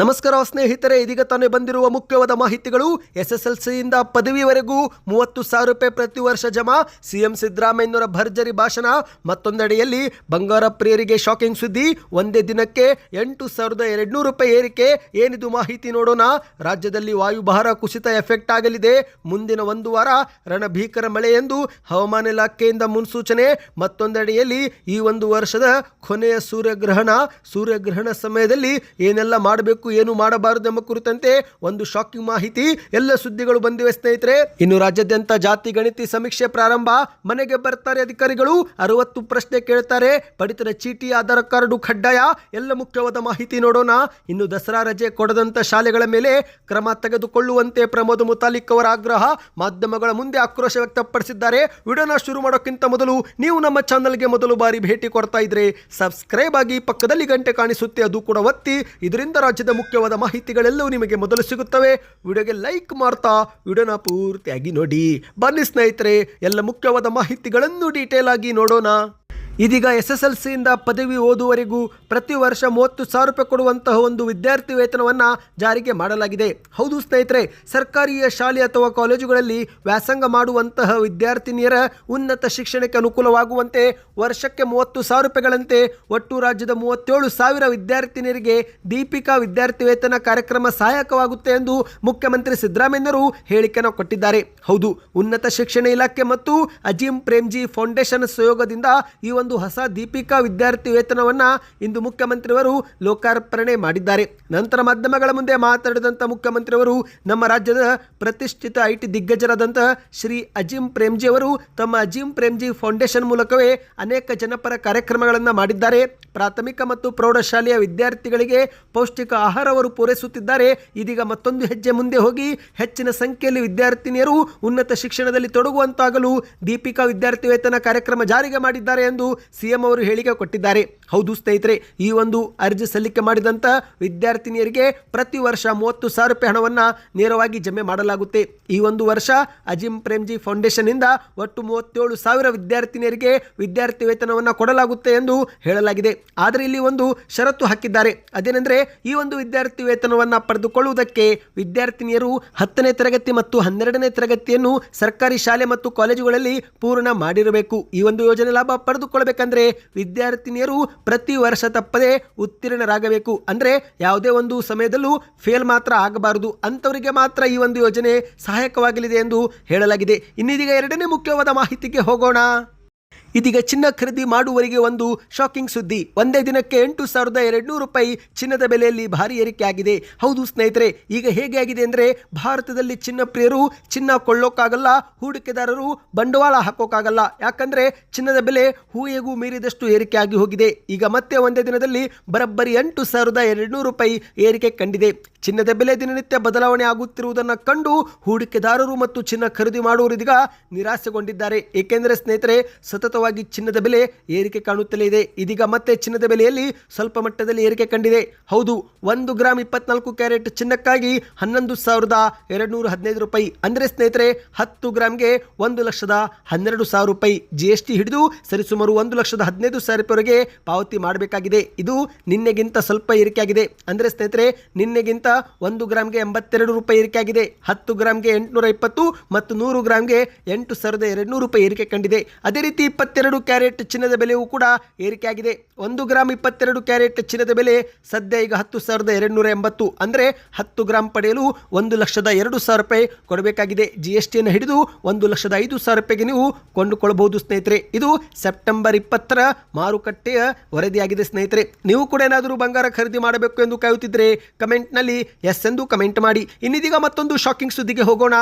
ನಮಸ್ಕಾರ ಸ್ನೇಹಿತರೆ, ಇದೀಗ ತಾನೇ ಬಂದಿರುವ ಮುಖ್ಯವಾದ ಮಾಹಿತಿಗಳು. ಎಸ್ ಎಸ್ ಎಲ್ ಸಿಯಿಂದ ಪದವಿವರೆಗೂ ಮೂವತ್ತು ಸಾವಿರ ರೂಪಾಯಿ ಪ್ರತಿ ವರ್ಷ ಜಮಾ. ಸಿಎಂ ಸಿದ್ದರಾಮಯ್ಯನವರ ಭರ್ಜರಿ ಭಾಷಣ. ಮತ್ತೊಂದೆಡೆಯಲ್ಲಿ ಬಂಗಾರ ಪ್ರಿಯರಿಗೆ ಶಾಕಿಂಗ್ ಸುದ್ದಿ. ಒಂದೇ ದಿನಕ್ಕೆ ಎಂಟು ಸಾವಿರದ ಎರಡುನೂರು ರೂಪಾಯಿ ಏರಿಕೆ. ಏನಿದು ಮಾಹಿತಿ ನೋಡೋಣ. ರಾಜ್ಯದಲ್ಲಿ ವಾಯುಭಾರ ಕುಸಿತ ಎಫೆಕ್ಟ್ ಆಗಲಿದೆ. ಮುಂದಿನ ಒಂದು ವಾರ ರಣಭೀಕರ ಮಳೆ ಎಂದು ಹವಾಮಾನ ಇಲಾಖೆಯಿಂದ ಮುನ್ಸೂಚನೆ. ಮತ್ತೊಂದೆಡೆಯಲ್ಲಿ ಈ ಒಂದು ವರ್ಷದ ಕೊನೆಯ ಸೂರ್ಯಗ್ರಹಣ. ಸೂರ್ಯಗ್ರಹಣ ಸಮಯದಲ್ಲಿ ಏನೆಲ್ಲ ಮಾಡಬೇಕು ಏನು ಮಾಡಬಾರದು ಎಂಬ ಕುರಿತಂತೆ ಒಂದು ಶಾಕಿಂಗ್ ಮಾಹಿತಿ. ಎಲ್ಲ ಸುದ್ದಿಗಳು ಬಂದಿವೆ ಸ್ನೇಹಿತರೆ. ಇನ್ನು ರಾಜ್ಯಾದ್ಯಂತ ಜಾತಿ ಗಣಿತಿ ಸಮೀಕ್ಷೆ ಪ್ರಾರಂಭ. ಮನೆಗೆ ಬರ್ತಾರೆ ಅಧಿಕಾರಿಗಳು. ಅರವತ್ತು ಪ್ರಶ್ನೆ ಕೇಳ್ತಾರೆ. ಪಡಿತರ ಚೀಟಿ, ಆಧಾರ್ ಕಾರ್ಡು, ಕಡ್ಡಾಯ, ಎಲ್ಲ ಮುಖ್ಯವಾದ ಮಾಹಿತಿ ನೋಡೋಣ. ಇನ್ನು ದಸರಾ ರಜೆ ಕೊಡದಂತ ಶಾಲೆಗಳ ಮೇಲೆ ಕ್ರಮ ತೆಗೆದುಕೊಳ್ಳುವಂತೆ ಪ್ರಮೋದ್ ಮುತಾಲಿಕ್ ಅವರ ಆಗ್ರಹ ಮಾಧ್ಯಮಗಳ ಮುಂದೆ ಆಕ್ರೋಶ ವ್ಯಕ್ತಪಡಿಸಿದ್ದಾರೆ. ವಿಡಿಯೋನ ಶುರು ಮಾಡೋಕ್ಕಿಂತ ಮೊದಲು ನೀವು ನಮ್ಮ ಚಾನಲ್ಗೆ ಮೊದಲು ಬಾರಿ ಭೇಟಿ ಕೊಡ್ತಾ ಇದ್ರೆ, ಸಬ್ಸ್ಕ್ರೈಬ್ ಆಗಿ ಪಕ್ಕದಲ್ಲಿ ಗಂಟೆ ಕಾಣಿಸುತ್ತೆ. ಅದು ಕೂಡ ಒತ್ತಿ. ಇದರಿಂದ ರಾಜ್ಯದ ಮುಖ್ಯವಾದ ಮಾಹಿತಿಗಳೆಲ್ಲವೂ ನಿಮಗೆ ಮೊದಲು ಸಿಗುತ್ತವೆ. ವಿಡಿಯೋಗೆ ಲೈಕ್ ಮಾಡ್ತಾ, ವಿಡಿಯೋನ ಪೂರ್ತಿಯಾಗಿ ನೋಡಿ. ಬನ್ನಿ ಸ್ನೇಹಿತರೆ, ಎಲ್ಲ ಮುಖ್ಯವಾದ ಮಾಹಿತಿಗಳನ್ನು ಡೀಟೇಲ್ ಆಗಿ ನೋಡೋಣ. ಇದೀಗ ಎಸ್ ಎಸ್ ಎಲ್ ಸಿಯಿಂದ ಪದವಿ ಓದುವರೆಗೂ ಪ್ರತಿ ವರ್ಷ ಮೂವತ್ತು ಸಾವಿರ ರೂಪಾಯಿ ಕೊಡುವಂತಹ ಒಂದು ವಿದ್ಯಾರ್ಥಿ ವೇತನವನ್ನು ಜಾರಿಗೆ ಮಾಡಲಾಗಿದೆ. ಹೌದು ಸ್ನೇಹಿತರೆ ಸರ್ಕಾರಿಯ ಶಾಲೆ ಅಥವಾ ಕಾಲೇಜುಗಳಲ್ಲಿ ವ್ಯಾಸಂಗ ಮಾಡುವಂತಹ ವಿದ್ಯಾರ್ಥಿನಿಯರ ಉನ್ನತ ಶಿಕ್ಷಣಕ್ಕೆ ಅನುಕೂಲವಾಗುವಂತೆ ವರ್ಷಕ್ಕೆ ಮೂವತ್ತು ಸಾವಿರ ರೂಪಾಯಿಗಳಂತೆ ಒಟ್ಟು ರಾಜ್ಯದ ಮೂವತ್ತೇಳು ಸಾವಿರ ವಿದ್ಯಾರ್ಥಿನಿಯರಿಗೆ ದೀಪಿಕಾ ವಿದ್ಯಾರ್ಥಿ ವೇತನ ಕಾರ್ಯಕ್ರಮ ಸಹಾಯಕವಾಗುತ್ತೆ ಎಂದು ಮುಖ್ಯಮಂತ್ರಿ ಸಿದ್ದರಾಮಯ್ಯರು ಹೇಳಿಕೆಯನ್ನು ಕೊಟ್ಟಿದ್ದಾರೆ. ಹೌದು, ಉನ್ನತ ಶಿಕ್ಷಣ ಇಲಾಖೆ ಮತ್ತು ಅಜೀಂ ಪ್ರೇಮ್ಜಿ ಫೌಂಡೇಶನ್ ಸಹಯೋಗದಿಂದ ಈ ಒಂದು ಹೊಸ ದೀಪಿಕಾ ವಿದ್ಯಾರ್ಥಿ ವೇತನವನ್ನ ಇಂದು ಮುಖ್ಯಮಂತ್ರಿಯವರು ಲೋಕಾರ್ಪಣೆ ಮಾಡಿದ್ದಾರೆ. ನಂತರ ಮಾಧ್ಯಮಗಳ ಮುಂದೆ ಮಾತನಾಡಿದಂಥ ಮುಖ್ಯಮಂತ್ರಿಯವರು ನಮ್ಮ ರಾಜ್ಯದ ಪ್ರತಿಷ್ಠಿತ ಐ ಟಿ ದಿಗ್ಗಜರಾದಂತಹ ಶ್ರೀ ಅಜಿಂ ಪ್ರೇಮ್ಜಿ ಅವರು ತಮ್ಮ ಅಜಿಂ ಪ್ರೇಮ್ಜಿ ಫೌಂಡೇಶನ್ ಮೂಲಕವೇ ಅನೇಕ ಜನಪರ ಕಾರ್ಯಕ್ರಮಗಳನ್ನು ಮಾಡಿದ್ದಾರೆ. ಪ್ರಾಥಮಿಕ ಮತ್ತು ಪ್ರೌಢಶಾಲೆಯ ವಿದ್ಯಾರ್ಥಿಗಳಿಗೆ ಪೌಷ್ಟಿಕ ಆಹಾರವರು ಪೂರೈಸುತ್ತಿದ್ದಾರೆ. ಇದೀಗ ಮತ್ತೊಂದು ಹೆಜ್ಜೆ ಮುಂದೆ ಹೋಗಿ ಹೆಚ್ಚಿನ ಸಂಖ್ಯೆಯಲ್ಲಿ ವಿದ್ಯಾರ್ಥಿನಿಯರು ಉನ್ನತ ಶಿಕ್ಷಣದಲ್ಲಿ ತೊಡಗುವಂತಾಗಲು ದೀಪಿಕಾ ವಿದ್ಯಾರ್ಥಿ ವೇತನ ಕಾರ್ಯಕ್ರಮ ಜಾರಿಗೆ ಮಾಡಿದ್ದಾರೆ ಎಂದು ಸಿಎಂ ಅವರು ಹೇಳಿಕೆ ಕೊಟ್ಟಿದ್ದಾರೆ. ಹೌದು ಸ್ನೇಹಿತರೆ, ಈ ಒಂದು ಅರ್ಜಿ ಸಲ್ಲಿಕೆ ಮಾಡಿದಂಥ ವಿದ್ಯಾರ್ಥಿನಿಯರಿಗೆ ಪ್ರತಿ ವರ್ಷ ಮೂವತ್ತು ಸಾವಿರ ರೂಪಾಯಿ ಹಣವನ್ನು ನೇರವಾಗಿ ಜಮೆ ಮಾಡಲಾಗುತ್ತೆ. ಈ ಒಂದು ವರ್ಷ ಅಜಿಂ ಪ್ರೇಮ್ಜಿ ಫೌಂಡೇಶನ್ನಿಂದ ಒಟ್ಟು ಮೂವತ್ತೇಳು ಸಾವಿರ ವಿದ್ಯಾರ್ಥಿನಿಯರಿಗೆ ವಿದ್ಯಾರ್ಥಿ ವೇತನವನ್ನು ಕೊಡಲಾಗುತ್ತೆ ಎಂದು ಹೇಳಲಾಗಿದೆ. ಆದರೆ ಇಲ್ಲಿ ಒಂದು ಷರತ್ತು ಹಾಕಿದ್ದಾರೆ. ಅದೇನೆಂದರೆ ಈ ಒಂದು ವಿದ್ಯಾರ್ಥಿ ವೇತನವನ್ನು ಪಡೆದುಕೊಳ್ಳುವುದಕ್ಕೆ ವಿದ್ಯಾರ್ಥಿನಿಯರು ಹತ್ತನೇ ತರಗತಿ ಮತ್ತು ಹನ್ನೆರಡನೇ ತರಗತಿಯನ್ನು ಸರ್ಕಾರಿ ಶಾಲೆ ಮತ್ತು ಕಾಲೇಜುಗಳಲ್ಲಿ ಪೂರ್ಣ ಮಾಡಿರಬೇಕು. ಈ ಒಂದು ಯೋಜನೆ ಲಾಭ ಪಡೆದುಕೊಳ್ಳಬೇಕಂದ್ರೆ ವಿದ್ಯಾರ್ಥಿನಿಯರು ಪ್ರತಿ ವರ್ಷ ತಪ್ಪದೆ ಉತ್ತೀರ್ಣರಾಗಬೇಕು. ಅಂದರೆ ಯಾವುದೇ ಒಂದು ಸಮಯದಲ್ಲೂ ಫೇಲ್ ಮಾತ್ರ ಆಗಬಾರದು. ಅಂಥವರಿಗೆ ಮಾತ್ರ ಈ ಒಂದು ಯೋಜನೆ ಸಹಾಯಕವಾಗಲಿದೆ ಎಂದು ಹೇಳಲಾಗಿದೆ. ಇನ್ನಿದೀಗ ಎರಡನೇ ಮುಖ್ಯವಾದ ಮಾಹಿತಿಗೆ ಹೋಗೋಣ. ಇದೀಗ ಚಿನ್ನ ಖರೀದಿ ಮಾಡುವವರಿಗೆ ಒಂದು ಶಾಕಿಂಗ್ ಸುದ್ದಿ. ಒಂದೇ ದಿನಕ್ಕೆ ಎಂಟು ಸಾವಿರದ ಎರಡುನೂರು ರೂಪಾಯಿ ಚಿನ್ನದ ಬೆಲೆಯಲ್ಲಿ ಭಾರಿ ಏರಿಕೆ ಆಗಿದೆ. ಹೌದು ಸ್ನೇಹಿತರೆ, ಈಗ ಹೇಗೆ ಆಗಿದೆ ಅಂದರೆ ಭಾರತದಲ್ಲಿ ಚಿನ್ನ ಪ್ರಿಯರು ಚಿನ್ನ ಕೊಳ್ಳೋಕ್ಕಾಗಲ್ಲ, ಹೂಡಿಕೆದಾರರು ಬಂಡವಾಳ ಹಾಕೋಕ್ಕಾಗಲ್ಲ. ಯಾಕಂದರೆ ಚಿನ್ನದ ಬೆಲೆ ಹೂಯೆಗೂ ಮೀರಿದಷ್ಟು ಏರಿಕೆ ಆಗಿ ಹೋಗಿದೆ. ಈಗ ಮತ್ತೆ ಒಂದೇ ದಿನದಲ್ಲಿ ಬರೋಬ್ಬರಿ ಎಂಟು ಸಾವಿರದ ಎರಡುನೂರು ರೂಪಾಯಿ ಏರಿಕೆ ಕಂಡಿದೆ. ಚಿನ್ನದ ಬೆಲೆ ದಿನನಿತ್ಯ ಬದಲಾವಣೆ ಆಗುತ್ತಿರುವುದನ್ನು ಕಂಡು ಹೂಡಿಕೆದಾರರು ಮತ್ತು ಚಿನ್ನ ಖರೀದಿ ಮಾಡುವವರಿದೀಗ ನಿರಾಸೆಗೊಂಡಿದ್ದಾರೆ. ಏಕೆಂದರೆ ಸ್ನೇಹಿತರೆ ಸತತವಾಗಿ ಚಿನ್ನದ ಬೆಲೆ ಏರಿಕೆ ಕಾಣುತ್ತಲೇ ಇದೆ. ಇದೀಗ ಮತ್ತೆ ಚಿನ್ನದ ಬೆಲೆಯಲ್ಲಿ ಸ್ವಲ್ಪ ಮಟ್ಟದಲ್ಲಿ ಏರಿಕೆ ಕಂಡಿದೆ. ಹೌದು, ಒಂದು ಗ್ರಾಮ್ ಇಪ್ಪತ್ನಾಲ್ಕು ಕ್ಯಾರೆಟ್ ಚಿನ್ನಕ್ಕಾಗಿ ಹನ್ನೊಂದು ಸಾವಿರದ ಎರಡುನೂರ ಹದಿನೈದು ರೂಪಾಯಿ. ಅಂದರೆ ಸ್ನೇಹಿತರೆ, ಹತ್ತು ಗ್ರಾಮ್ಗೆ ಒಂದು ಲಕ್ಷದ ಹನ್ನೆರಡು ಸಾವಿರ ರೂಪಾಯಿ. ಜಿ ಎಸ್ ಟಿ ಹಿಡಿದು ಸರಿಸುಮಾರು ಒಂದು ಲಕ್ಷದ ಹದಿನೈದು ಸಾವಿರ ರೂಪಾಯಿವರೆಗೆ ಪಾವತಿ ಮಾಡಬೇಕಾಗಿದೆ. ಇದು ನಿನ್ನೆಗಿಂತ ಸ್ವಲ್ಪ ಏರಿಕೆಯಾಗಿದೆ. ಅಂದರೆ ಸ್ನೇಹಿತರೆ, ನಿನ್ನೆಗಿಂತ ಒಂದು ಗ್ರಾಮ್ಗೆ ಎಂಬತ್ತೆರಡು ರೂಪಾಯಿ ಏರಿಕೆಯಾಗಿದೆ. ಹತ್ತು ಗ್ರಾಮ್ಗೆ ಎಂಟುನೂರ ಇಪ್ಪತ್ತು ಮತ್ತು ನೂರು ಗ್ರಾಮ್ಗೆ ಎಂಟು ಸಾವಿರದ ಎರಡು ನೂರು ರೂಪಾಯಿ ಏರಿಕೆ ಕಂಡಿದೆ. ಅದೇ ರೀತಿ ಇಪ್ಪತ್ತೆರಡು ಕ್ಯಾರೆಟ್ ಚಿನ್ನದ ಬೆಲೆಯೂ ಕೂಡ ಏರಿಕೆಯಾಗಿದೆ. ಒಂದು ಗ್ರಾಮ್ ಇಪ್ಪತ್ತೆರಡು ಕ್ಯಾರೆಟ್ ಚಿನ್ನದ ಬೆಲೆ ಸದ್ಯ ಈಗ ಹತ್ತು ಸಾವಿರದ ಎರಡುನೂರ ಎಂಬತ್ತು ಅಂದರೆ ಹತ್ತು ಗ್ರಾಮ್ ಪಡೆಯಲು ಒಂದು ಲಕ್ಷದ ಎರಡು ಸಾವಿರ ರೂಪಾಯಿ ಕೊಡಬೇಕಾಗಿದೆ. ಜಿ ಎಸ್ ಟಿಯನ್ನು ಹಿಡಿದು ಒಂದು ಲಕ್ಷದ ಐದು ಸಾವಿರ ರೂಪಾಯಿಗೆ ನೀವು ಕೊಂಡುಕೊಳ್ಳಬಹುದು ಸ್ನೇಹಿತರೆ. ಇದು ಸೆಪ್ಟೆಂಬರ್ ಇಪ್ಪತ್ತರ ಮಾರುಕಟ್ಟೆಯ ವರದಿಯಾಗಿದೆ ಸ್ನೇಹಿತರೆ. ನೀವು ಕೂಡ ಏನಾದರೂ ಬಂಗಾರ ಖರೀದಿ ಮಾಡಬೇಕು ಎಂದು ಕಾಯುತ್ತಿದ್ದರೆ ಕಮೆಂಟ್ನಲ್ಲಿ ಎಸ್ ಎಂದು ಕಮೆಂಟ್ ಮಾಡಿ. ಇನ್ನಿದೀಗ ಮತ್ತೊಂದು ಶಾಕಿಂಗ್ ಸುದ್ದಿಗೆ ಹೋಗೋಣ.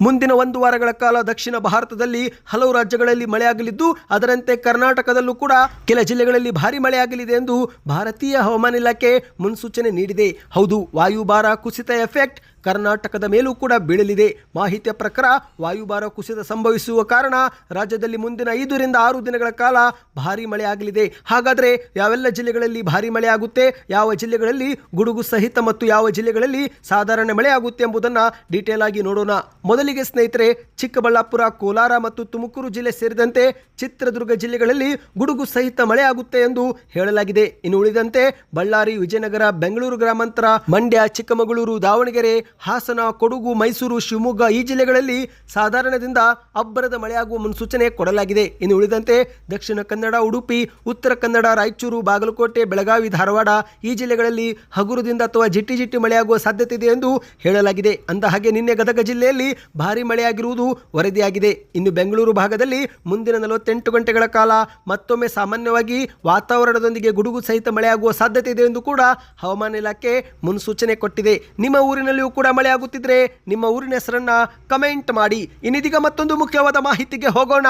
ಮುಂದಿನ ಒಂದು ವಾರಗಳ ಕಾಲ ದಕ್ಷಿಣ ಭಾರತದಲ್ಲಿ ಹಲವು ರಾಜ್ಯಗಳಲ್ಲಿ ಮಳೆಯಾಗಲಿದ್ದು, ಅದರಂತೆ ಕರ್ನಾಟಕದಲ್ಲೂ ಕೂಡ ಕೆಲ ಜಿಲ್ಲೆಗಳಲ್ಲಿ ಭಾರಿ ಮಳೆಯಾಗಲಿದೆ ಎಂದು ಭಾರತೀಯ ಹವಾಮಾನ ಇಲಾಖೆ ಮುನ್ಸೂಚನೆ ನೀಡಿದೆ. ಹೌದು, ವಾಯುಭಾರ ಕುಸಿತ ಎಫೆಕ್ಟ್ ಕರ್ನಾಟಕದ ಮೇಲೂ ಕೂಡ ಬೀಳಲಿದೆ. ಮಾಹಿತಿಯ ಪ್ರಕಾರ ವಾಯುಭಾರ ಕುಸಿತ ಸಂಭವಿಸುವ ಕಾರಣ ರಾಜ್ಯದಲ್ಲಿ ಮುಂದಿನ ಐದರಿಂದ ಆರು ದಿನಗಳ ಕಾಲ ಭಾರಿ ಮಳೆ ಆಗಲಿದೆ. ಹಾಗಾದರೆ ಯಾವೆಲ್ಲ ಜಿಲ್ಲೆಗಳಲ್ಲಿ ಭಾರಿ ಮಳೆ ಆಗುತ್ತೆ? ಯಾವ ಜಿಲ್ಲೆಗಳಲ್ಲಿ ಗುಡುಗು ಸಹಿತ ಮತ್ತು ಯಾವ ಜಿಲ್ಲೆಗಳಲ್ಲಿ ಸಾಧಾರಣ ಮಳೆ ಆಗುತ್ತೆ ಎಂಬುದನ್ನು ಡೀಟೇಲ್ ಆಗಿ ನೋಡೋಣ. ಮೊದಲಿಗೆ ಸ್ನೇಹಿತರೆ, ಚಿಕ್ಕಬಳ್ಳಾಪುರ, ಕೋಲಾರ ಮತ್ತು ತುಮಕೂರು ಜಿಲ್ಲೆ ಸೇರಿದಂತೆ ಚಿತ್ರದುರ್ಗ ಜಿಲ್ಲೆಗಳಲ್ಲಿ ಗುಡುಗು ಸಹಿತ ಮಳೆ ಆಗುತ್ತೆ ಎಂದು ಹೇಳಲಾಗಿದೆ. ಇನ್ನು ಉಳಿದಂತೆ ಬಳ್ಳಾರಿ, ವಿಜಯನಗರ, ಬೆಂಗಳೂರು ಗ್ರಾಮಾಂತರ, ಮಂಡ್ಯ, ಚಿಕ್ಕಮಗಳೂರು, ದಾವಣಗೆರೆ ಹಾಸನ, ಕೊಡಗು, ಮೈಸೂರು, ಶಿವಮೊಗ್ಗ ಈ ಜಿಲ್ಲೆಗಳಲ್ಲಿ ಸಾಧಾರಣದಿಂದ ಅಬ್ಬರದ ಮಳೆಯಾಗುವ ಮುನ್ಸೂಚನೆ ಕೊಡಲಾಗಿದೆ. ಇನ್ನು ಉಳಿದಂತೆ ದಕ್ಷಿಣ ಕನ್ನಡ, ಉಡುಪಿ, ಉತ್ತರ ಕನ್ನಡ, ರಾಯಚೂರು, ಬಾಗಲಕೋಟೆ, ಬೆಳಗಾವಿ, ಧಾರವಾಡ ಈ ಜಿಲ್ಲೆಗಳಲ್ಲಿ ಹಗುರದಿಂದ ಅಥವಾ ಜಿಟ್ಟಿ ಜಿಟ್ಟಿ ಮಳೆಯಾಗುವ ಸಾಧ್ಯತೆ ಇದೆ ಎಂದು ಹೇಳಲಾಗಿದೆ. ಅಂದ ಹಾಗೆ ನಿನ್ನೆ ಗದಗ ಜಿಲ್ಲೆಯಲ್ಲಿ ಭಾರಿ ಮಳೆಯಾಗಿರುವುದು ವರದಿಯಾಗಿದೆ. ಇನ್ನು ಬೆಂಗಳೂರು ಭಾಗದಲ್ಲಿ ಮುಂದಿನ ನಲವತ್ತೆಂಟು ಗಂಟೆಗಳ ಕಾಲ ಮತ್ತೊಮ್ಮೆ ಸಾಮಾನ್ಯವಾಗಿ ವಾತಾವರಣದೊಂದಿಗೆ ಗುಡುಗು ಸಹಿತ ಮಳೆಯಾಗುವ ಸಾಧ್ಯತೆ ಇದೆ ಎಂದು ಕೂಡ ಹವಾಮಾನ ಇಲಾಖೆ ಮುನ್ಸೂಚನೆ ಕೊಟ್ಟಿದೆ. ನಿಮ್ಮ ಊರಿನಲ್ಲಿಯೂ ಕೂಡ ಮಳೆ ಆಗುತ್ತಿದ್ರೆ ನಿಮ್ಮ ಊರಿನ ಹೆಸರನ್ನ ಕಮೆಂಟ್ ಮಾಡಿ. ಇನ್ನಿದೀಗ ಮತ್ತೊಂದು ಮುಖ್ಯವಾದ ಮಾಹಿತಿಗೆ ಹೋಗೋಣ.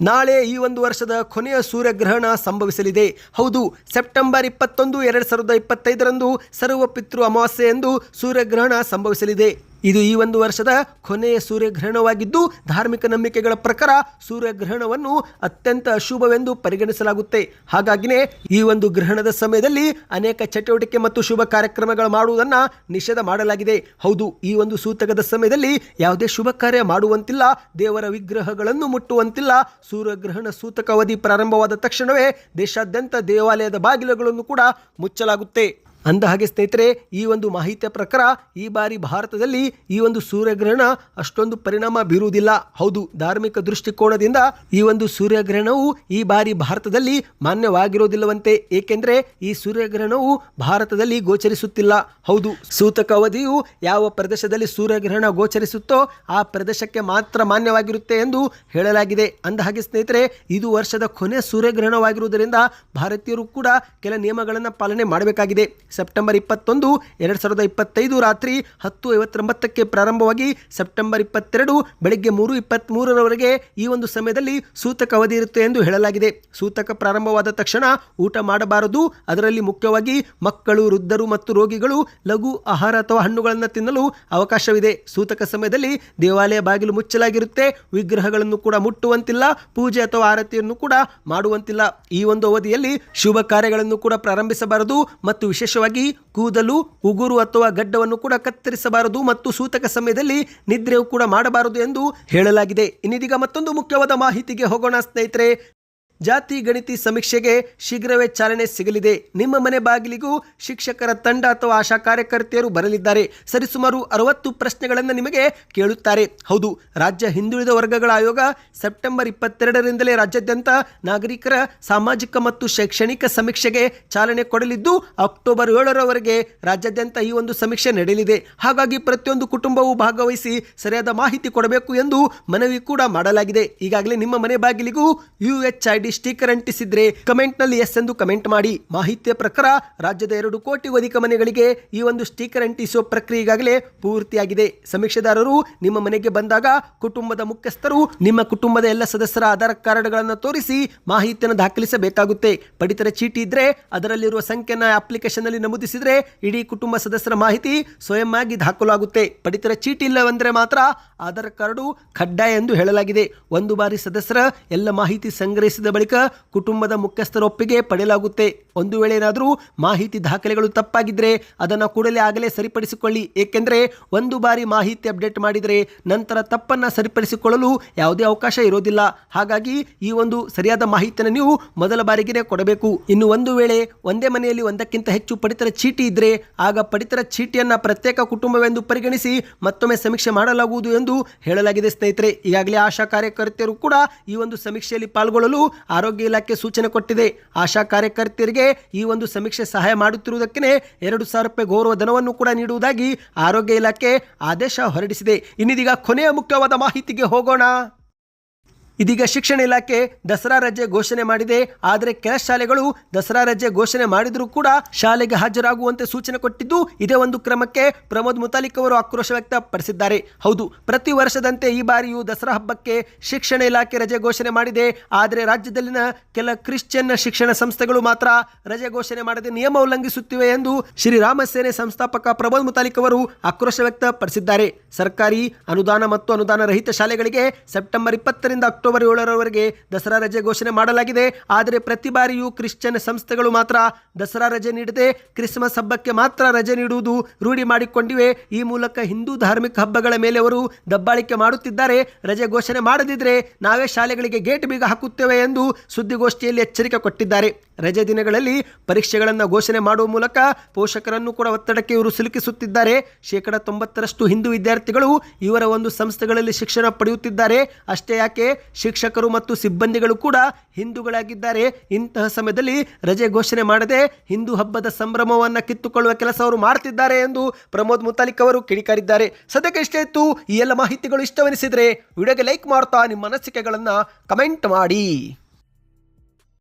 ನಾಳೆ ಈ ಒಂದು ವರ್ಷದ ಕೊನೆಯ ಸೂರ್ಯಗ್ರಹಣ ಸಂಭವಿಸಲಿದೆ. ಹೌದು, ಸೆಪ್ಟೆಂಬರ್ ಇಪ್ಪತ್ತೊಂದು, ಎರಡು ಸಾವಿರದ ಇಪ್ಪತ್ತೈದರಂದು ಸರ್ವ ಪಿತೃ ಅಮಾವಾಸ್ಯೆ ಎಂದು ಸೂರ್ಯಗ್ರಹಣ ಸಂಭವಿಸಲಿದೆ. ಇದು ಈ ಒಂದು ವರ್ಷದ ಕೊನೆಯ ಸೂರ್ಯಗ್ರಹಣವಾಗಿದ್ದು ಧಾರ್ಮಿಕ ನಂಬಿಕೆಗಳ ಪ್ರಕಾರ ಸೂರ್ಯಗ್ರಹಣವನ್ನು ಅತ್ಯಂತ ಅಶುಭವೆಂದು ಪರಿಗಣಿಸಲಾಗುತ್ತೆ. ಹಾಗಾಗಿನೇ ಈ ಒಂದು ಗ್ರಹಣದ ಸಮಯದಲ್ಲಿ ಅನೇಕ ಚಟುವಟಿಕೆ ಮತ್ತು ಶುಭ ಕಾರ್ಯಕ್ರಮಗಳು ಮಾಡುವುದನ್ನು ನಿಷೇಧ ಮಾಡಲಾಗಿದೆ. ಹೌದು, ಈ ಒಂದು ಸೂತಕದ ಸಮಯದಲ್ಲಿ ಯಾವುದೇ ಶುಭ ಕಾರ್ಯ ಮಾಡುವಂತಿಲ್ಲ, ದೇವರ ವಿಗ್ರಹಗಳನ್ನು ಮುಟ್ಟುವಂತಿಲ್ಲ. ಸೂರ್ಯಗ್ರಹಣ ಸೂತಕ ಅವಧಿ ಪ್ರಾರಂಭವಾದ ತಕ್ಷಣವೇ ದೇಶಾದ್ಯಂತ ದೇವಾಲಯದ ಬಾಗಿಲುಗಳನ್ನು ಕೂಡ ಮುಚ್ಚಲಾಗುತ್ತೆ. ಅಂದ ಹಾಗೆ ಸ್ನೇಹಿತರೆ, ಈ ಒಂದು ಮಾಹಿತಿಯ ಪ್ರಕಾರ ಈ ಬಾರಿ ಭಾರತದಲ್ಲಿ ಈ ಒಂದು ಸೂರ್ಯಗ್ರಹಣ ಅಷ್ಟೊಂದು ಪರಿಣಾಮ ಬೀರುವುದಿಲ್ಲ. ಹೌದು, ಧಾರ್ಮಿಕ ದೃಷ್ಟಿಕೋನದಿಂದ ಈ ಒಂದು ಸೂರ್ಯಗ್ರಹಣವು ಈ ಬಾರಿ ಭಾರತದಲ್ಲಿ ಮಾನ್ಯವಾಗಿರೋದಿಲ್ಲವಂತೆ ಏಕೆಂದರೆ ಈ ಸೂರ್ಯಗ್ರಹಣವು ಭಾರತದಲ್ಲಿ ಗೋಚರಿಸುತ್ತಿಲ್ಲ. ಹೌದು, ಸೂತಕ ಅವಧಿಯು ಯಾವ ಪ್ರದೇಶದಲ್ಲಿ ಸೂರ್ಯಗ್ರಹಣ ಗೋಚರಿಸುತ್ತೋ ಆ ಪ್ರದೇಶಕ್ಕೆ ಮಾತ್ರ ಮಾನ್ಯವಾಗಿರುತ್ತೆ ಎಂದು ಹೇಳಲಾಗಿದೆ. ಅಂದ ಹಾಗೆ ಸ್ನೇಹಿತರೆ, ಇದು ವರ್ಷದ ಕೊನೆ ಸೂರ್ಯಗ್ರಹಣವಾಗಿರುವುದರಿಂದ ಭಾರತೀಯರು ಕೂಡ ಕೆಲ ನಿಯಮಗಳನ್ನು ಪಾಲನೆ ಮಾಡಬೇಕಾಗಿದೆ. ಸೆಪ್ಟೆಂಬರ್ ಇಪ್ಪತ್ತೊಂದು, ಎರಡು ಸಾವಿರದ ಇಪ್ಪತ್ತೈದು ರಾತ್ರಿ ಹತ್ತು ಐವತ್ತೊಂಬತ್ತಕ್ಕೆ ಪ್ರಾರಂಭವಾಗಿ ಸೆಪ್ಟೆಂಬರ್ ಇಪ್ಪತ್ತೆರಡು ಬೆಳಗ್ಗೆ ಮೂರು ಇಪ್ಪತ್ತ್ಮೂರರವರೆಗೆ ಈ ಒಂದು ಸಮಯದಲ್ಲಿ ಸೂತಕ ಅವಧಿ ಇರುತ್ತೆ ಎಂದು ಹೇಳಲಾಗಿದೆ. ಸೂತಕ ಪ್ರಾರಂಭವಾದ ತಕ್ಷಣ ಊಟ ಮಾಡಬಾರದು. ಅದರಲ್ಲಿ ಮುಖ್ಯವಾಗಿ ಮಕ್ಕಳು, ವೃದ್ಧರು ಮತ್ತು ರೋಗಿಗಳು ಲಘು ಆಹಾರ ಅಥವಾ ಹಣ್ಣುಗಳನ್ನು ತಿನ್ನಲು ಅವಕಾಶವಿದೆ. ಸೂತಕ ಸಮಯದಲ್ಲಿ ದೇವಾಲಯ ಬಾಗಿಲು ಮುಚ್ಚಲಾಗಿರುತ್ತೆ. ವಿಗ್ರಹಗಳನ್ನು ಕೂಡ ಮುಟ್ಟುವಂತಿಲ್ಲ. ಪೂಜೆ ಅಥವಾ ಆರತಿಯನ್ನು ಕೂಡ ಮಾಡುವಂತಿಲ್ಲ. ಈ ಒಂದು ಅವಧಿಯಲ್ಲಿ ಶುಭ ಕಾರ್ಯಗಳನ್ನು ಕೂಡ ಪ್ರಾರಂಭಿಸಬಾರದು. ಮತ್ತು ವಿಶೇಷವಾಗಿ ಕೂದಲು, ಉಗುರು ಅಥವಾ ಗಡ್ಡವನ್ನು ಕೂಡ ಕತ್ತರಿಸಬಾರದು ಮತ್ತು ಸೂತಕ ಸಮಯದಲ್ಲಿ ನಿದ್ರೆಯು ಕೂಡ ಮಾಡಬಾರದು ಎಂದು ಹೇಳಲಾಗಿದೆ. ಇನ್ನಿದೀಗ ಮತ್ತೊಂದು ಮುಖ್ಯವಾದ ಮಾಹಿತಿಗೆ ಹೋಗೋಣ ಸ್ನೇಹಿತರೆ. ಜಾತಿ ಗಣಿತಿ ಸಮೀಕ್ಷೆಗೆ ಶೀಘ್ರವೇ ಚಾಲನೆ ಸಿಗಲಿದೆ. ನಿಮ್ಮ ಮನೆ ಬಾಗಿಲಿಗೂ ಶಿಕ್ಷಕರ ತಂಡ ಅಥವಾ ಆಶಾ ಕಾರ್ಯಕರ್ತೆಯರು ಬರಲಿದ್ದಾರೆ. ಸರಿಸುಮಾರು ಅರವತ್ತು ಪ್ರಶ್ನೆಗಳನ್ನು ನಿಮಗೆ ಕೇಳುತ್ತಾರೆ. ಹೌದು, ರಾಜ್ಯ ಹಿಂದುಳಿದ ವರ್ಗಗಳ ಆಯೋಗ ಸೆಪ್ಟೆಂಬರ್ ಇಪ್ಪತ್ತೆರಡರಿಂದಲೇ ರಾಜ್ಯಾದ್ಯಂತ ನಾಗರಿಕರ ಸಾಮಾಜಿಕ ಮತ್ತು ಶೈಕ್ಷಣಿಕ ಸಮೀಕ್ಷೆಗೆ ಚಾಲನೆ ಕೊಡಲಿದ್ದು, ಅಕ್ಟೋಬರ್ ಏಳರವರೆಗೆ ರಾಜ್ಯಾದ್ಯಂತ ಈ ಒಂದು ಸಮೀಕ್ಷೆ ನಡೆಯಲಿದೆ. ಹಾಗಾಗಿ ಪ್ರತಿಯೊಂದು ಕುಟುಂಬವು ಭಾಗವಹಿಸಿ ಸರಿಯಾದ ಮಾಹಿತಿ ಕೊಡಬೇಕು ಎಂದು ಮನವಿ ಕೂಡ ಮಾಡಲಾಗಿದೆ. ಈಗಾಗಲೇ ನಿಮ್ಮ ಮನೆ ಬಾಗಿಲಿಗೂ U H I D sticker ಅಂಟಿಸಿದ್ರೆ ಕಮೆಂಟ್ನಲ್ಲಿ ಎಸ್ ಎಂದು ಕಮೆಂಟ್ ಮಾಡಿ. ಮಾಹಿತಿಯ ಪ್ರಕಾರ ರಾಜ್ಯದ ಎರಡು ಕೋಟಿಗೂ ಅಧಿಕ ಮನೆಗಳಿಗೆ ಈ ಒಂದು ಸ್ಟಿಕರ್ ಅಂಟಿಸುವ ಪ್ರಕ್ರಿಯೆ ಈಗಾಗಲೇ ಪೂರ್ತಿಯಾಗಿದೆ. ಸಮೀಕ್ಷೆದಾರರು ನಿಮ್ಮ ಮನೆಗೆ ಬಂದಾಗ ಕುಟುಂಬದ ಮುಖ್ಯಸ್ಥರು ನಿಮ್ಮ ಕುಟುಂಬದ ಎಲ್ಲ ಸದಸ್ಯರ ಆಧಾರ್ ಕಾರ್ಡ್ಗಳನ್ನು ತೋರಿಸಿ ಮಾಹಿತಿಯನ್ನು ದಾಖಲಿಸಬೇಕಾಗುತ್ತೆ. ಪಡಿತರ ಚೀಟಿ ಇದ್ರೆ ಅದರಲ್ಲಿರುವ ಸಂಖ್ಯೆನ ಅಪ್ಲಿಕೇಶನ್ನಲ್ಲಿ ನಮೂದಿಸಿದ್ರೆ ಇಡೀ ಕುಟುಂಬ ಸದಸ್ಯರ ಮಾಹಿತಿ ಸ್ವಯಂ ಆಗಿ ದಾಖಲಾಗುತ್ತೆ. ಪಡಿತರ ಚೀಟಿ ಇಲ್ಲವೆಂದರೆ ಮಾತ್ರ ಆಧಾರ್ ಕಾರ್ಡು ಕಡ್ಡಾಯ ಎಂದು ಹೇಳಲಾಗಿದೆ. ಒಂದು ಬಾರಿ ಸದಸ್ಯರ ಎಲ್ಲ ಮಾಹಿತಿ ಸಂಗ್ರಹಿಸಿದ ಬಳಿಕ ಕುಟುಂಬದ ಮುಖ್ಯಸ್ಥರ ಒಪ್ಪಿಗೆ ಪಡೆಯಲಾಗುತ್ತೆ. ಒಂದು ವೇಳೆ ಏನಾದರೂ ಮಾಹಿತಿ ದಾಖಲೆಗಳು ತಪ್ಪಾಗಿದ್ದರೆ ಅದನ್ನು ಕೂಡಲೇ ಆಗಲೇ ಸರಿಪಡಿಸಿಕೊಳ್ಳಿ. ಏಕೆಂದರೆ ಒಂದು ಬಾರಿ ಮಾಹಿತಿ ಅಪ್ಡೇಟ್ ಮಾಡಿದರೆ ನಂತರ ತಪ್ಪನ್ನು ಸರಿಪಡಿಸಿಕೊಳ್ಳಲು ಯಾವುದೇ ಅವಕಾಶ ಇರೋದಿಲ್ಲ. ಹಾಗಾಗಿ ಈ ಒಂದು ಸರಿಯಾದ ಮಾಹಿತಿಯನ್ನು ನೀವು ಮೊದಲ ಬಾರಿಗೆನೇ ಕೊಡಬೇಕು. ಇನ್ನು ಒಂದು ವೇಳೆ ಒಂದೇ ಮನೆಯಲ್ಲಿ ಒಂದಕ್ಕಿಂತ ಹೆಚ್ಚು ಪಡಿತರ ಚೀಟಿ ಇದ್ದರೆ ಆಗ ಪಡಿತರ ಚೀಟಿಯನ್ನು ಪ್ರತ್ಯೇಕ ಕುಟುಂಬವೆಂದು ಪರಿಗಣಿಸಿ ಮತ್ತೊಮ್ಮೆ ಸಮೀಕ್ಷೆ ಮಾಡಲಾಗುವುದು ಎಂದು ಹೇಳಲಾಗಿದೆ ಸ್ನೇಹಿತರೆ. ಈಗಾಗಲೇ ಆಶಾ ಕಾರ್ಯಕರ್ತೆಯರು ಕೂಡ ಈ ಒಂದು ಸಮೀಕ್ಷೆಯಲ್ಲಿ ಪಾಲ್ಗೊಳ್ಳಲು ಆರೋಗ್ಯ ಇಲಾಖೆ ಸೂಚನೆ ಕೊಟ್ಟಿದೆ. ಆಶಾ ಕಾರ್ಯಕರ್ತೆಯರಿಗೆ ಈ ಒಂದು ಸಮೀಕ್ಷೆ ಸಹಾಯ ಮಾಡುತ್ತಿರುವುದಕ್ಕೆ ಎರಡು ಸಾವಿರ ರೂಪಾಯಿ ಗೌರವ ಧನವನ್ನು ಕೂಡ ನೀಡುವುದಾಗಿ ಆರೋಗ್ಯ ಇಲಾಖೆ ಆದೇಶ ಹೊರಡಿಸಿದೆ. ಇನ್ನಿದೀಗ ಕೊನೆಯ ಮುಖ್ಯವಾದ ಮಾಹಿತಿಗೆ ಹೋಗೋಣ. ಇದೀಗ ಶಿಕ್ಷಣ ಇಲಾಖೆ ದಸರಾ ರಜೆ ಘೋಷಣೆ ಮಾಡಿದೆ. ಆದರೆ ಕೆಲ ಶಾಲೆಗಳು ದಸರಾ ರಜೆ ಘೋಷಣೆ ಮಾಡಿದರೂ ಕೂಡ ಶಾಲೆಗೆ ಹಾಜರಾಗುವಂತೆ ಸೂಚನೆ ಕೊಟ್ಟಿದ್ದು ಇದೇ ಒಂದು ಕ್ರಮಕ್ಕೆ ಪ್ರಮೋದ್ ಮುತಾಲಿಕ್ ಅವರು ಆಕ್ರೋಶ ವ್ಯಕ್ತಪಡಿಸಿದ್ದಾರೆ. ಹೌದು, ಪ್ರತಿ ವರ್ಷದಂತೆ ಈ ಬಾರಿಯೂ ದಸರಾ ಹಬ್ಬಕ್ಕೆ ಶಿಕ್ಷಣ ಇಲಾಖೆ ರಜೆ ಘೋಷಣೆ ಮಾಡಿದೆ. ಆದರೆ ರಾಜ್ಯದಲ್ಲಿನ ಕೆಲ ಕ್ರಿಶ್ಚಿಯನ್ ಶಿಕ್ಷಣ ಸಂಸ್ಥೆಗಳು ಮಾತ್ರ ರಜೆ ಘೋಷಣೆ ಮಾಡದೆ ನಿಯಮ ಉಲ್ಲಂಘಿಸುತ್ತಿವೆ ಎಂದು ಶ್ರೀರಾಮ ಸೇನೆ ಸಂಸ್ಥಾಪಕ ಪ್ರಮೋದ್ ಮುತಾಲಿಕ್ ಅವರು ಆಕ್ರೋಶ ವ್ಯಕ್ತಪಡಿಸಿದ್ದಾರೆ. ಸರ್ಕಾರಿ ಅನುದಾನ ಮತ್ತು ಅನುದಾನ ರಹಿತ ಶಾಲೆಗಳಿಗೆ ಸೆಪ್ಟೆಂಬರ್ ಇಪ್ಪತ್ತರಿಂದ ಅಕ್ಟೋಬರ್ ಏಳರವರೆಗೆ ದಸರಾ ರಜೆ ಘೋಷಣೆ ಮಾಡಲಾಗಿದೆ. ಆದರೆ ಪ್ರತಿ ಬಾರಿಯೂ ಕ್ರಿಶ್ಚಿಯನ್ ಸಂಸ್ಥೆಗಳು ಮಾತ್ರ ದಸರಾ ರಜೆ ನೀಡದೆ ಕ್ರಿಸ್ಮಸ್ ಹಬ್ಬಕ್ಕೆ ಮಾತ್ರ ರಜೆ ನೀಡುವುದು ರೂಢಿ ಮಾಡಿಕೊಂಡಿವೆ. ಈ ಮೂಲಕ ಹಿಂದೂ ಧಾರ್ಮಿಕ ಹಬ್ಬಗಳ ಮೇಲೆ ಅವರು ದಬ್ಬಾಳಿಕೆ ಮಾಡುತ್ತಿದ್ದಾರೆ. ರಜೆ ಘೋಷಣೆ ಮಾಡದಿದ್ದರೆ ನಾವೇ ಶಾಲೆಗಳಿಗೆ ಗೇಟ್ ಬೀಗ ಹಾಕುತ್ತೇವೆ ಎಂದು ಸುದ್ದಿಗೋಷ್ಠಿಯಲ್ಲಿ ಎಚ್ಚರಿಕೆ ಕೊಟ್ಟಿದ್ದಾರೆ. ರಜೆ ದಿನಗಳಲ್ಲಿ ಪರೀಕ್ಷೆಗಳನ್ನು ಘೋಷಣೆ ಮಾಡುವ ಮೂಲಕ ಪೋಷಕರನ್ನು ಕೂಡ ಒತ್ತಡಕ್ಕೆ ಇವರು ಸಿಲುಕಿಸುತ್ತಿದ್ದಾರೆ. ಶೇಕಡ ತೊಂಬತ್ತರಷ್ಟು ಹಿಂದೂ ವಿದ್ಯಾರ್ಥಿಗಳು ಇವರ ಒಂದು ಸಂಸ್ಥೆಗಳಲ್ಲಿ ಶಿಕ್ಷಣ ಪಡೆಯುತ್ತಿದ್ದಾರೆ. ಅಷ್ಟೇ ಯಾಕೆ, ಶಿಕ್ಷಕರು ಮತ್ತು ಸಿಬ್ಬಂದಿಗಳು ಕೂಡ ಹಿಂದೂಗಳಾಗಿದ್ದಾರೆ. ಇಂತಹ ಸಮಯದಲ್ಲಿ ರಜೆ ಘೋಷಣೆ ಮಾಡದೆ ಹಿಂದೂ ಹಬ್ಬದ ಸಂಭ್ರಮವನ್ನು ಕಿತ್ತುಕೊಳ್ಳುವ ಕೆಲಸ ಅವರು ಮಾಡ್ತಿದ್ದಾರೆ ಎಂದು ಪ್ರಮೋದ್ ಮುತಾಲಿಕ್ ಅವರು ಕಿಡಿಕಾರಿದ್ದಾರೆ. ಸದ್ಯಕ್ಕೆ ಇಷ್ಟೇ ಇತ್ತು. ಈ ಎಲ್ಲ ಮಾಹಿತಿಗಳು ಇಷ್ಟವೆನಿಸಿದರೆ ವಿಡಿಯೋಗೆ ಲೈಕ್ ಮಾಡ್ತಾ ನಿಮ್ಮ ಅನಿಸಿಕೆಗಳನ್ನು ಕಮೆಂಟ್ ಮಾಡಿ.